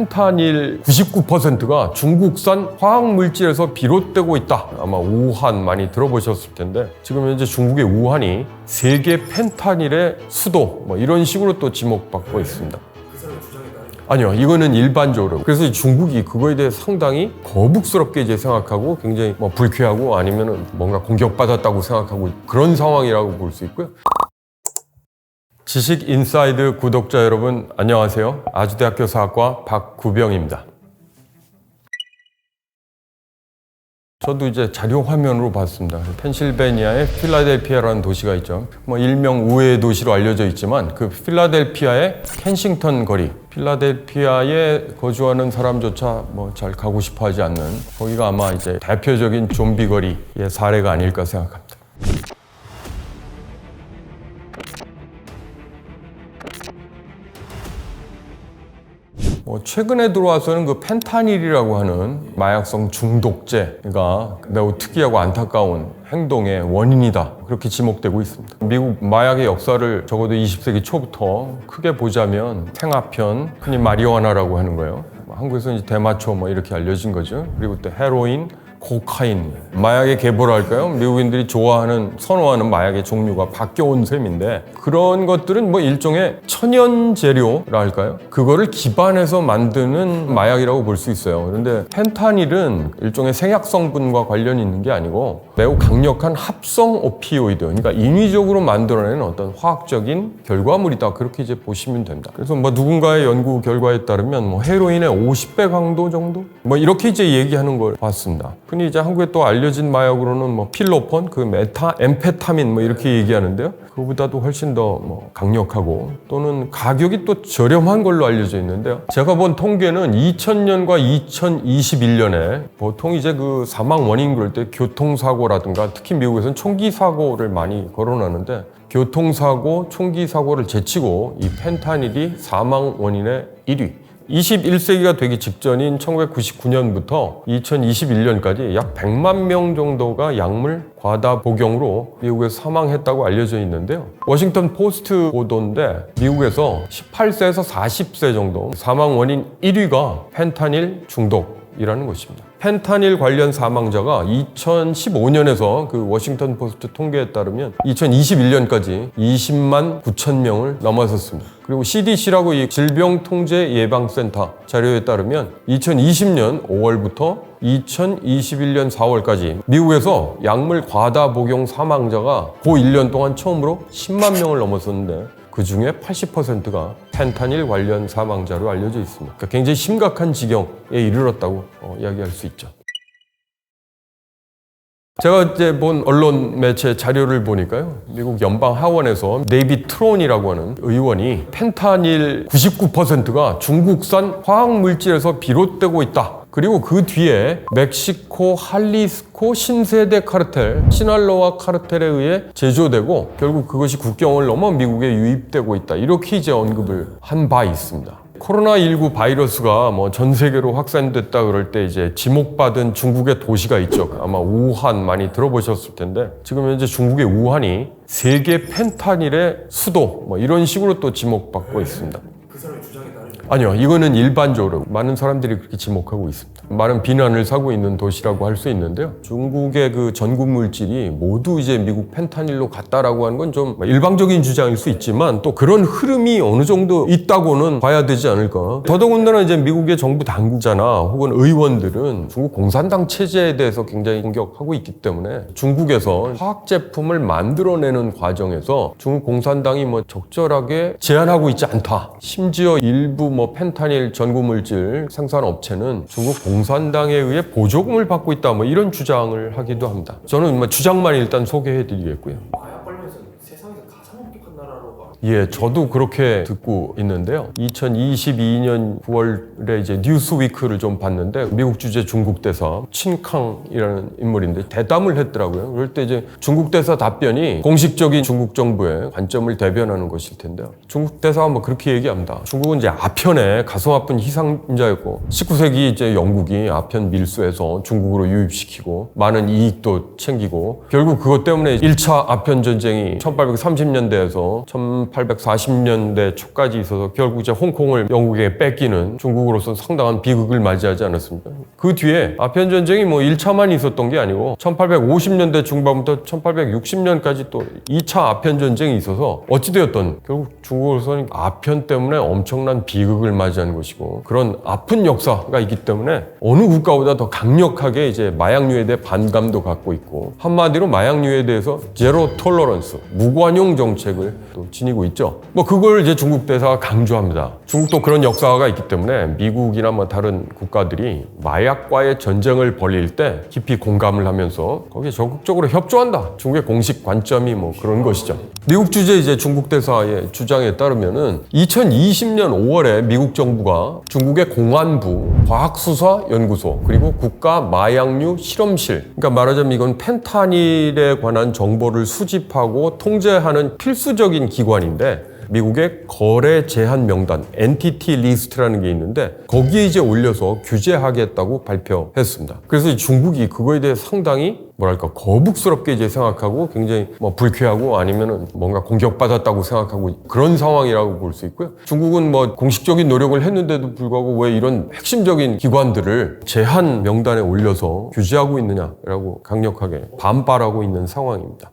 펜타닐 99%가 중국산 화학물질에서 비롯되고 있다. 아마 우한 많이 들어보셨을 텐데 지금 현재 중국의 우한이 세계 펜타닐의 수도 뭐 이런 식으로 또 지목받고 있습니다. 아니요, 이거는 일반적으로. 그래서 이 중국이 그거에 대해 상당히 거북스럽게 이제 생각하고 굉장히 뭐 불쾌하고 아니면은 뭔가 공격받았다고 생각하고 그런 상황이라고 볼 수 있고요. 지식 인사이드 구독자 여러분, 안녕하세요. 아주대학교 사학과 박구병입니다. 저도 이제 자료 화면으로 봤습니다. 펜실베니아의 필라델피아라는 도시가 있죠. 뭐 일명 우회의 도시로 알려져 있지만 그 필라델피아의 켄싱턴 거리, 필라델피아에 거주하는 사람조차 뭐 잘 가고 싶어 하지 않는 거기가 아마 이제 대표적인 좀비 거리의 사례가 아닐까 생각합니다. 뭐 최근에 들어와서는 그 펜타닐이라고 하는 마약성 중독제가 매우 특이하고 안타까운 행동의 원인이다. 그렇게 지목되고 있습니다. 미국 마약의 역사를 적어도 20세기 초부터 크게 보자면 생화편, 흔히 마리화나라고 하는 거예요. 한국에서는 이제 대마초 뭐 이렇게 알려진 거죠. 그리고 또 헤로인, 코카인, 마약의 계보랄까요? 미국인들이 좋아하는, 선호하는 마약의 종류가 바뀌어온 셈인데 그런 것들은 뭐 일종의 천연 재료랄까요? 그거를 기반해서 만드는 마약이라고 볼 수 있어요. 그런데 펜타닐은 일종의 생약 성분과 관련이 있는 게 아니고 매우 강력한 합성 오피오이드, 그러니까 인위적으로 만들어내는 어떤 화학적인 결과물이다. 그렇게 이제 보시면 됩니다. 그래서 뭐 누군가의 연구 결과에 따르면 뭐 헤로인의 50배 강도 정도? 뭐 이렇게 이제 얘기하는 걸 봤습니다. 흔히 이제 한국에 또 알려진 마약으로는 뭐 필로폰, 그 메타, 엠페타민 뭐 이렇게 얘기하는데요. 그보다도 훨씬 더 뭐 강력하고 또는 가격이 또 저렴한 걸로 알려져 있는데요. 제가 본 통계는 2000년과 2021년에 보통 이제 그 사망 원인 그럴 때 교통사고라든가 특히 미국에서는 총기 사고를 많이 거론하는데 교통사고, 총기 사고를 제치고 이 펜타닐이 사망 원인의 1위. 21세기가 되기 직전인 1999년부터 2021년까지 약 100만 명 정도가 약물 과다 복용으로 미국에서 사망했다고 알려져 있는데요. 워싱턴 포스트 보도인데 미국에서 18세에서 40세 정도 사망 원인 1위가 펜타닐 중독 이라는 것입니다. 펜타닐 관련 사망자가 2015년에서 그 워싱턴 포스트 통계에 따르면 2021년까지 20만 9천 명을 넘어섰습니다. 그리고 CDC라고 이 질병통제예방센터 자료에 따르면 2020년 5월부터 2021년 4월까지 미국에서 약물 과다 복용 사망자가 그 1년 동안 처음으로 10만 명을 넘었었는데 그 중에 80%가 펜타닐 관련 사망자로 알려져 있습니다. 그러니까 굉장히 심각한 지경에 이르렀다고 어, 이야기할 수 있죠. 제가 이제 본 언론 매체 자료를 보니까요. 미국 연방 하원에서 네이비 트론이라고 하는 의원이 펜타닐 99%가 중국산 화학 물질에서 비롯되고 있다. 그리고 그 뒤에 멕시코 할리스코 신세대 카르텔, 시날로와 카르텔에 의해 제조되고 결국 그것이 국경을 넘어 미국에 유입되고 있다. 이렇게 이제 언급을 한 바 있습니다. 코로나19 바이러스가 뭐 전 세계로 확산됐다 그럴 때 이제 지목받은 중국의 도시가 있죠. 아마 우한 많이 들어보셨을 텐데 지금 현재 중국의 우한이 세계 펜타닐의 수도 뭐 이런 식으로 또 지목받고 있습니다. 아니요, 이거는 일반적으로 많은 사람들이 그렇게 지목하고 있습니다. 많은 비난을 사고 있는 도시라고 할 수 있는데요. 중국의 그 전국 물질이 모두 이제 미국 펜타닐로 갔다라고 하는 건 좀 일방적인 주장일 수 있지만 또 그런 흐름이 어느 정도 있다고는 봐야 되지 않을까. 더더군다나 이제 미국의 정부 당국자나 혹은 의원들은 중국 공산당 체제에 대해서 굉장히 공격하고 있기 때문에 중국에서 화학 제품을 만들어내는 과정에서 중국 공산당이 뭐 적절하게 제한하고 있지 않다. 심지어 일부 뭐 펜타닐 전구 물질 생산 업체는 중국 공산당에 의해 보조금을 받고 있다. 뭐 이런 주장을 하기도 합니다. 저는 뭐 주장만 일단 소개해 드리겠고요. 마약 관련해서 세상에서 가장 엄격한 나라로 봐. 예, 저도 그렇게 듣고 있는데요. 2022년 9월에 이제 뉴스위크를 좀 봤는데 미국 주재 중국 대사 친캉이라는 인물인데 대담을 했더라고요. 그럴 때 이제 중국 대사 답변이 공식적인 중국 정부의 관점을 대변하는 것일 텐데요. 중국 대사가 뭐 그렇게 얘기합니다. 중국은 이제 아편에 가슴 아픈 희생자였고 19세기 이제 영국이 아편 밀수해서 중국으로 유입시키고 많은 이익도 챙기고 결국 그것 때문에 1차 아편 전쟁이 1830년대에서 1840년대 초까지 있어서 결국 이제 홍콩을 영국에 뺏기는 중국으로서 상당한 비극을 맞이하지 않았습니까? 그 뒤에 아편 전쟁이 뭐 1차만 있었던 게 아니고 1850년대 중반부터 1860년까지 또 2차 아편 전쟁이 있어서 어찌되었던 결국 중국으로서는 아편 때문에 엄청난 비극을 맞이하는 것이고 그런 아픈 역사가 있기 때문에 어느 국가보다 더 강력하게 이제 마약류에 대해 반감도 갖고 있고 한마디로 마약류에 대해서 제로 톨러런스 무관용 정책을 또 지니고 있죠. 뭐 그걸 이제 중국 대사가 강조합니다. 중국도 그런 역사가 있기 때문에 미국이나 뭐 다른 국가들이 마약과의 전쟁을 벌일 때 깊이 공감을 하면서 거기에 적극적으로 협조한다. 중국의 공식 관점이 뭐 그런 것이죠. 미국 주재 이제 중국 대사의 주장에 따르면은 2020년 5월에 미국 정부가 중국의 공안부, 과학수사연구소 그리고 국가 마약류 실험실 그러니까 말하자면 이건 펜타닐에 관한 정보를 수집하고 통제하는 필수적인 기관 인데 미국의 거래 제한 명단 NTT 리스트라는 게 있는데 거기에 이제 올려서 규제하겠다고 발표했습니다. 그래서 이 중국이 그거에 대해 상당히 뭐랄까 거북스럽게 이제 생각하고 굉장히 뭐 불쾌하고 아니면은 뭔가 공격받았다고 생각하고 그런 상황이라고 볼 수 있고요. 중국은 뭐 공식적인 노력을 했는데도 불구하고 왜 이런 핵심적인 기관들을 제한 명단에 올려서 규제하고 있느냐라고 강력하게 반발하고 있는 상황입니다.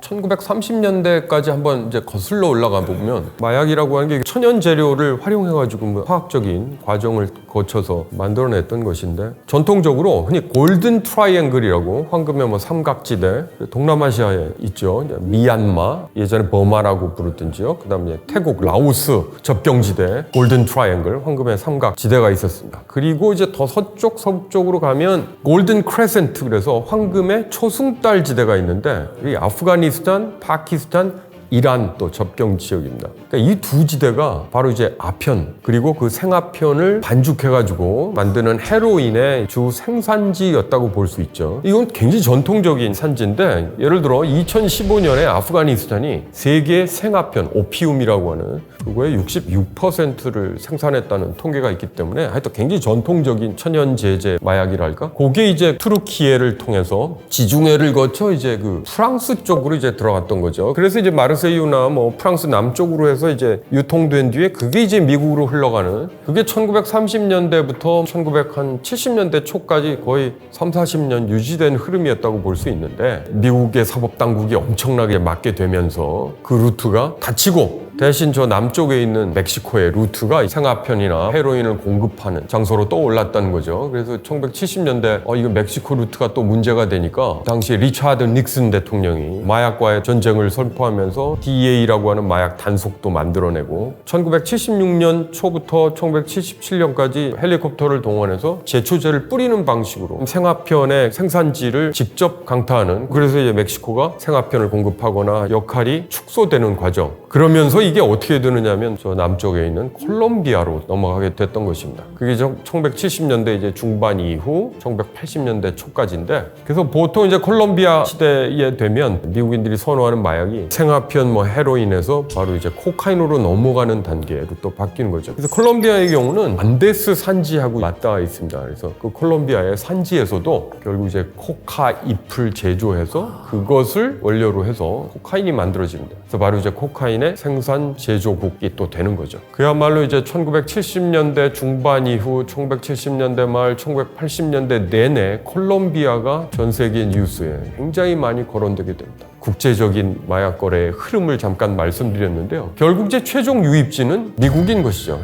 1930년대까지 한번 이제 거슬러 올라가 보면 마약이라고 하는 게 천연 재료를 활용해 가지고 뭐 화학적인 과정을 거쳐서 만들어냈던 것인데 전통적으로 흔히 골든 트라이앵글이라고 황금의 뭐 삼각지대 동남아시아에 있죠. 미얀마 예전에 버마라고 부르던 지역 그다음에 태국 라오스 접경지대 골든 트라이앵글 황금의 삼각지대가 있었습니다. 그리고 이제 더 서쪽 서북쪽으로 가면 골든 크레센트 그래서 황금의 초승달 지대가 있는데 이 아프가니스탄 파키스탄 이란 또 접경 지역입니다. 그러니까 이 두 지대가 바로 이제 아편 그리고 그 생아편을 반죽해가지고 만드는 헤로인의 주 생산지였다고 볼 수 있죠. 이건 굉장히 전통적인 산지인데 예를 들어 2015년에 아프가니스탄이 세계 생아편 오피움이라고 하는 그거의 66%를 생산했다는 통계가 있기 때문에 하여튼 굉장히 전통적인 천연 제제 마약이랄까? 그게 이제 투르키예를 통해서 지중해를 거쳐 이제 그 프랑스 쪽으로 이제 들어갔던 거죠. 그래서 이제 마르 세유나 뭐 프랑스 남쪽으로 해서 이제 유통된 뒤에 그게 이제 미국으로 흘러가는 그게 1930년대부터 1970년대 초까지 거의 3, 40년 유지된 흐름이었다고 볼 수 있는데 미국의 사법 당국이 엄청나게 막게 되면서 그 루트가 닫히고 대신 저 남쪽에 있는 멕시코의 루트가 생아편이나 헤로인을 공급하는 장소로 떠올랐다는 거죠. 그래서 1970년대 어 이거 멕시코 루트가 또 문제가 되니까 당시 리차드 닉슨 대통령이 마약과의 전쟁을 선포하면서 DEA라고 하는 마약 단속도 만들어내고 1976년 초부터 1977년까지 헬리콥터를 동원해서 제초제를 뿌리는 방식으로 생아편의 생산지를 직접 강타하는 그래서 이제 멕시코가 생아편을 공급하거나 역할이 축소되는 과정. 그러면서 이게 어떻게 되느냐면 저 남쪽에 있는 콜롬비아로 넘어가게 됐던 것입니다. 그게 1970년대 이제 중반 이후 1980년대 초까지인데 그래서 보통 이제 콜롬비아 시대에 되면 미국인들이 선호하는 마약이 생아편 뭐 헤로인에서 바로 이제 코카인으로 넘어가는 단계로 또 바뀌는 거죠. 그래서 콜롬비아의 경우는 안데스 산지하고 맞닿아 있습니다. 그래서 그 콜롬비아의 산지에서도 결국 이제 코카 잎을 제조해서 그것을 원료로 해서 코카인이 만들어집니다. 그래서 바로 이제 코카인의 생산 제조국이 또 되는 거죠. 그야말로 이제 1970년대 중반 이후 1970년대 말 1980년대 내내 콜롬비아가 전 세계 뉴스에 굉장히 많이 거론되게 됩니다. 국제적인 마약 거래의 흐름을 잠깐 말씀드렸는데요. 결국 이제 최종 유입지는 미국인 것이죠.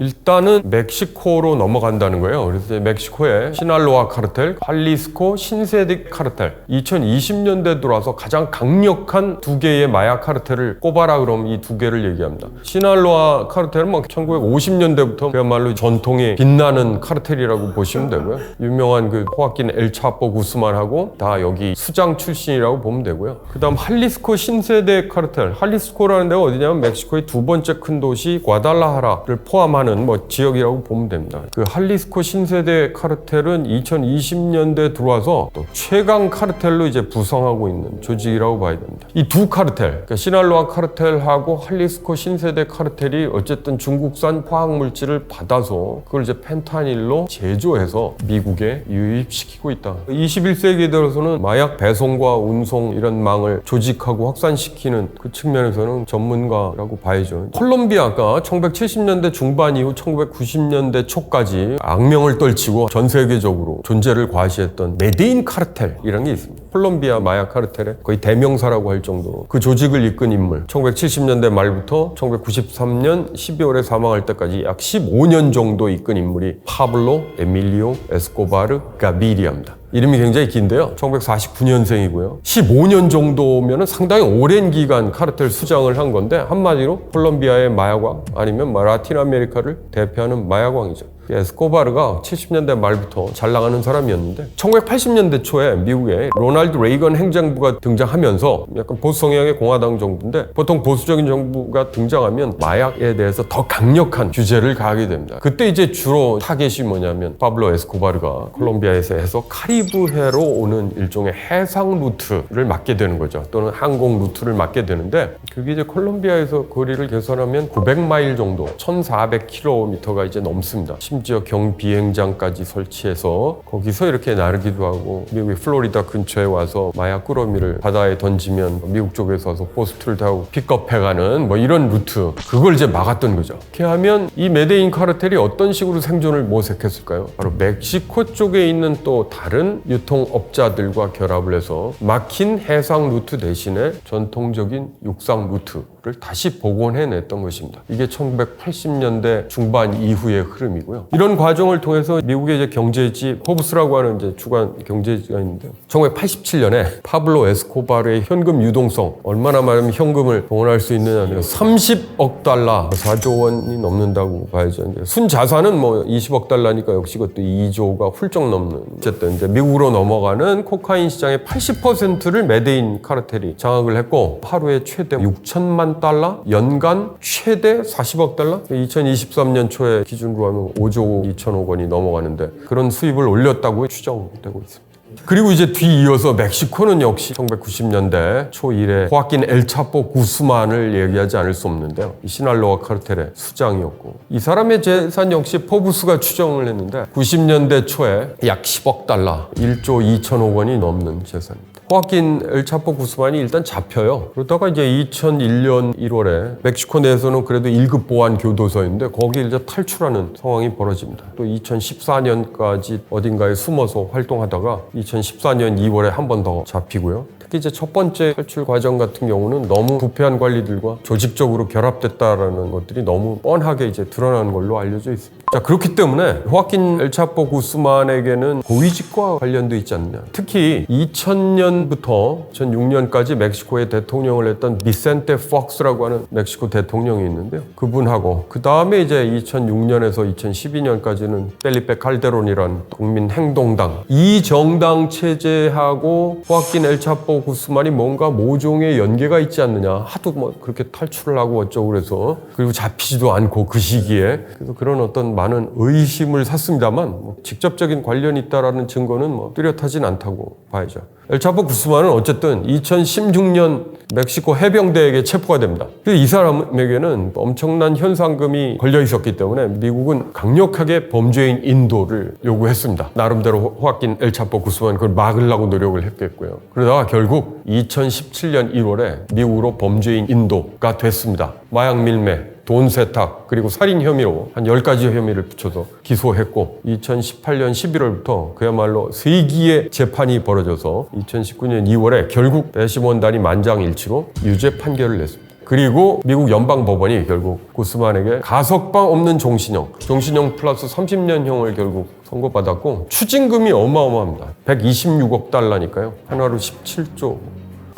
일단은 멕시코로 넘어간다는 거예요. 그래서 멕시코의 시날로아 카르텔, 할리스코 신세대 카르텔. 2020년대 들어와서 가장 강력한 두 개의 마약 카르텔을 꼽아라 그럼 이 두 개를 얘기합니다. 시날로아 카르텔은 뭐 1950년대부터 그야말로 전통의 빛나는 카르텔이라고 보시면 되고요. 유명한 그 호아킨 엘차포 구스만하고 다 여기 수장 출신이라고 보면 되고요. 그다음 할리스코 신세대 카르텔. 할리스코라는 데가 어디냐면 멕시코의 두 번째 큰 도시 과달라하라를 포함하는 하는 뭐 지역이라고 보면 됩니다. 그 할리스코 신세대 카르텔은 2020년대 들어와서 또 최강 카르텔로 이제 부상하고 있는 조직이라고 봐야 됩니다. 이 두 카르텔, 그러니까 시날로아 카르텔하고 할리스코 신세대 카르텔이 어쨌든 중국산 화학 물질을 받아서 그걸 이제 펜타닐로 제조해서 미국에 유입시키고 있다. 21세기 들어서는 마약 배송과 운송 이런 망을 조직하고 확산시키는 그 측면에서는 전문가라고 봐야죠. 콜롬비아가 1970년대 중반 이후 1990년대 초까지 악명을 떨치고 전 세계적으로 존재를 과시했던 메데인 카르텔이라는 게 있습니다. 콜롬비아 마약 카르텔의 거의 대명사라고 할 정도로 그 조직을 이끈 인물 1970년대 말부터 1993년 12월에 사망할 때까지 약 15년 정도 이끈 인물이 파블로 에밀리오 에스코바르 가비리아입니다. 이름이 굉장히 긴데요. 1949년생이고요. 15년 정도면 상당히 오랜 기간 카르텔 수장을 한 건데 한마디로 콜롬비아의 마약왕 아니면 뭐 라틴 아메리카를 대표하는 마약왕이죠. 에스코바르가 70년대 말부터 잘 나가는 사람이었는데 1980년대 초에 미국에 로널드 레이건 행정부가 등장하면서 약간 보수 성향의 공화당 정부인데 보통 보수적인 정부가 등장하면 마약에 대해서 더 강력한 규제를 가하게 됩니다. 그때 이제 주로 타겟이 뭐냐면 파블로 에스코바르가 콜롬비아에서 해서 카리브해로 오는 일종의 해상 루트를 맡게 되는 거죠. 또는 항공 루트를 맡게 되는데 그게 이제 콜롬비아에서 거리를 계산하면 900마일 정도, 1,400km가 이제 넘습니다. 심지어 경비행장까지 설치해서 거기서 이렇게 나르기도 하고 미국의 플로리다 근처에 와서 마약 꾸러미를 바다에 던지면 미국 쪽에서 와서 포스트를 타고 픽업해가는 뭐 이런 루트 그걸 이제 막았던 거죠. 이렇게 하면 이 메데인 카르텔이 어떤 식으로 생존을 모색했을까요? 바로 멕시코 쪽에 있는 또 다른 유통업자들과 결합을 해서 막힌 해상 루트 대신에 전통적인 육상 루트 를 다시 복원해냈던 것입니다. 이게 1980년대 중반 이후의 흐름이고요. 이런 과정을 통해서 미국의 이제 경제지 포브스라고 하는 이제 주간 경제지가 있는데 1987년에 파블로 에스코바르의 현금 유동성 얼마나 많은 현금을 동원할 수 있느냐면 30억 달러 4조 원이 넘는다고 봐야죠. 이제 순 자산은 뭐 20억 달러니까 역시 그것도 2조가 훌쩍 넘는 어쨌든 이제 미국으로 넘어가는 코카인 시장의 80%를 메데인 카르텔이 장악을 했고 하루에 최대 6천만 달러 연간 최대 40억 달러 2023년 초에 기준으로 하면 5조 2천억 원이 넘어가는데 그런 수입을 올렸다고 추정되고 있습니다. 그리고 이제 뒤이어서 멕시코는 역시 1990년대 초 이래 호아킨 엘차포 구스만을 얘기하지 않을 수 없는데요. 이 시날로아 카르텔의 수장이었고 이 사람의 재산 역시 포브스가 추정을 했는데 90년대 초에 약 10억 달러, 1조 2천억 원이 넘는 재산입니다. 호아킨 엘차포 구스만이 일단 잡혀요. 그러다가 이제 2001년 1월에 멕시코 내에서는 그래도 1급 보안 교도소인데 거기 이제 탈출하는 상황이 벌어집니다. 또 2014년까지 어딘가에 숨어서 활동하다가 2014년 2월에 한 번 더 잡히고요. 특히 이제 첫 번째 탈출 과정 같은 경우는 너무 부패한 관리들과 조직적으로 결합됐다라는 것들이 너무 뻔하게 이제 드러나는 걸로 알려져 있습니다. 자 그렇기 때문에 호아킨 엘차포 구스만에게는 고위직과 관련돼 있지 않느냐. 특히 2000년부터 2006년까지 멕시코의 대통령을 했던 비센테 폭스라고 하는 멕시코 대통령이 있는데요. 그분하고 그 다음에 이제 2006년에서 2012년까지는 펠리페 칼데론이란 국민행동당 이 정당 체제하고 호아킨 엘차포 구스만이 뭔가 모종의 연계가 있지 않느냐. 하도 뭐 그렇게 탈출을 하고 어쩌고 그래서 그리고 잡히지도 않고 그 시기에 그래서 그런 어떤 많은 의심을 샀습니다만 뭐 직접적인 관련이 있다라는 증거는 뭐 뚜렷하진 않다고 봐야죠. 엘차포 구스만은 어쨌든 2016년 멕시코 해병대에게 체포가 됩니다. 이 사람에게는 엄청난 현상금이 걸려 있었기 때문에 미국은 강력하게 범죄인 인도를 요구했습니다. 나름대로 호아킨 엘차포 구스만 그걸 막으려고 노력을 했겠고요. 그러다가 결국 2017년 1월에 미국으로 범죄인 인도가 됐습니다. 마약 밀매, 돈 세탁 그리고 살인 혐의로 한 10가지 혐의를 붙여서 기소했고 2018년 11월부터 그야말로 세기의 재판이 벌어져서 2019년 2월에 결국 배심원단이 만장일치로 유죄 판결을 냈습니다. 그리고 미국 연방법원이 결국 구스만에게 가석방 없는 종신형, 종신형 플러스 30년형을 결국 선고받았고 추징금이 어마어마합니다. 126억 달러니까요. 하나로 17조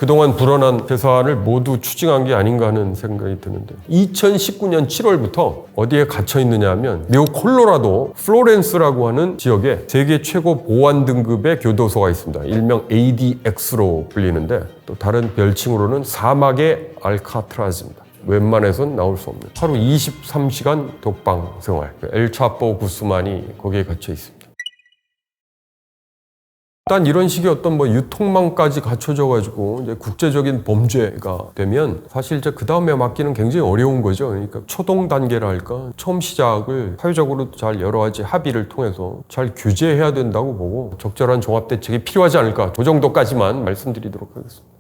그동안 불어난 재산을 모두 추징한 게 아닌가 하는 생각이 드는데 2019년 7월부터 어디에 갇혀 있느냐 하면 미국 콜로라도 플로렌스라고 하는 지역에 세계 최고 보안 등급의 교도소가 있습니다. 일명 ADX로 불리는데 또 다른 별칭으로는 사막의 알카트라즈입니다. 웬만해선 나올 수 없는 하루 23시간 독방 생활 엘차포 구스만이 거기에 갇혀 있습니다. 일단 이런 식의 어떤 뭐 유통망까지 갖춰져 가지고 이제 국제적인 범죄가 되면 사실 이제 그 다음에 막기는 굉장히 어려운 거죠. 그러니까 초동 단계랄까 처음 시작을 사회적으로 잘 여러 가지 합의를 통해서 잘 규제해야 된다고 보고 적절한 종합 대책이 필요하지 않을까. 그 정도까지만 말씀드리도록 하겠습니다.